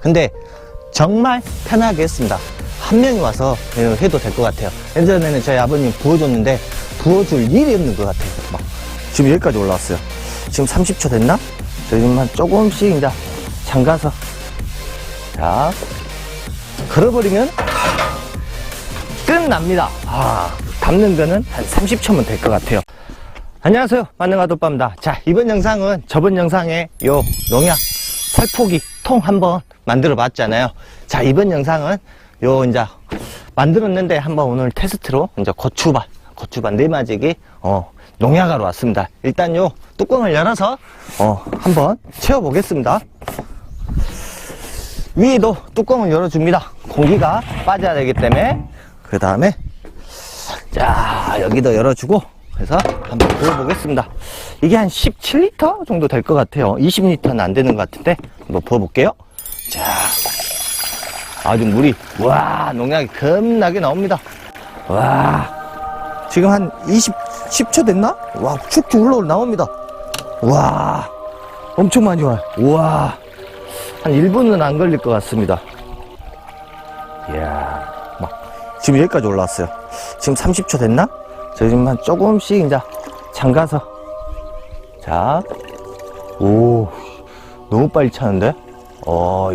근데 정말 편하게 했습니다. 한 명이 와서 해도 될 것 같아요. 예전에는 저희 아버님 부어줬는데 부어줄 일이 없는 것 같아요. 막 지금 여기까지 올라왔어요. 지금 30초 됐나? 저희만 조금씩 이제 잠가서 자 걸어버리면 끝납니다. 아, 담는 거는 한 30초면 될 것 같아요. 안녕하세요. 만능아도빠입니다. 자, 이번 영상은 저번 영상에 요 농약 살포기 통 한번 만들어 봤잖아요. 자, 이번 영상은 요 이제 만들었는데 한번 오늘 테스트로 이제 고추밭, 고추밭 네마지기 어, 농약하러 왔습니다. 일단 요 뚜껑을 열어서 어, 한번 채워 보겠습니다. 위에도 뚜껑을 열어줍니다. 공기가 빠져야 되기 때문에 그 다음에 자 여기도 열어주고 그래서 한번 부어보겠습니다. 이게 한 17리터 정도 될 것 같아요. 20리터는 안 되는 것 같은데 한번 부어볼게요. 자 아주 물이 와 농약이 겁나게 나옵니다. 와 지금 한 20, 10초 됐나? 와 쭉쭉 흘러 나옵니다. 와 엄청 많이 와요. 와한 1분은 안 걸릴 것 같습니다. 이야, 막, 지금 여기까지 올라왔어요. 지금 30초 됐나? 저 지금 한 조금씩 이제 잠가서. 자, 오, 너무 빨리 차는데? 어,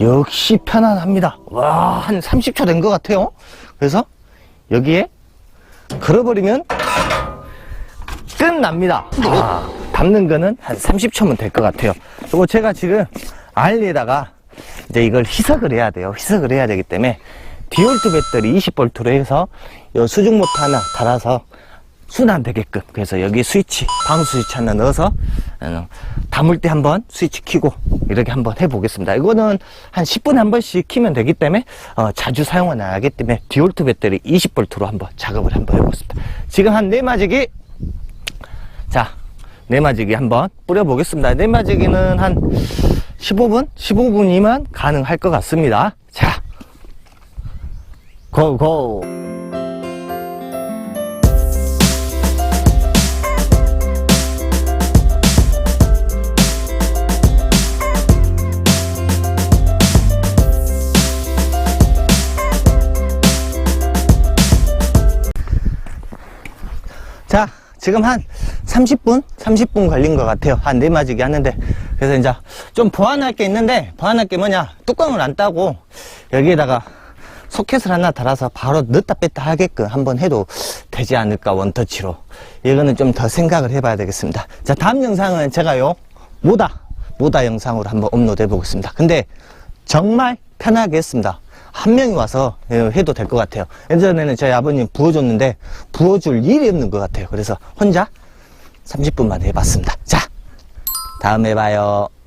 역시 편안합니다. 와, 한 30초 된 것 같아요. 그래서 여기에 걸어버리면 끝납니다. 아, 담는 거는 한 30초면 될 것 같아요. 그리고 제가 지금 알리에다가 이제 이걸 희석을 해야 돼요. 희석을 해야 되기 때문에 디올트 배터리 20V로 해서 요 수중 모터 하나 달아서 순환되게끔 그래서 여기 스위치 방수 스위치 하나 넣어서 어, 담을 때 한번 스위치 키고 이렇게 한번 해보겠습니다. 이거는 한 10분에 한 번씩 키면 되기 때문에 어, 자주 사용은 안 하기 때문에 디올트 배터리 20V로 한번 작업을 한번 해보겠습니다. 지금 한 네마지기 자, 네마지기 한번 뿌려보겠습니다. 네마지기는 한 15분? 15분이면 가능할 것 같습니다. 자, 고고! 자, 지금 한 30분? 30분 걸린 것 같아요. 한 네마지기 하는데. 그래서 이제 좀 보완할 게 있는데, 보완할 게 뭐냐. 뚜껑을 안 따고, 여기에다가 소켓을 하나 달아서 바로 넣다 뺐다 하게끔 한번 해도 되지 않을까, 원터치로. 이거는 좀 더 생각을 해봐야 되겠습니다. 자, 다음 영상은 제가요, 모다, 모다 영상으로 한번 업로드 해보겠습니다. 근데 정말 편하게 했습니다. 한 명이 와서 해도 될 것 같아요. 예전에는 저희 아버님 부어줬는데 부어줄 일이 없는 것 같아요. 그래서 혼자 30분만 해봤습니다. 자, 다음에 봐요.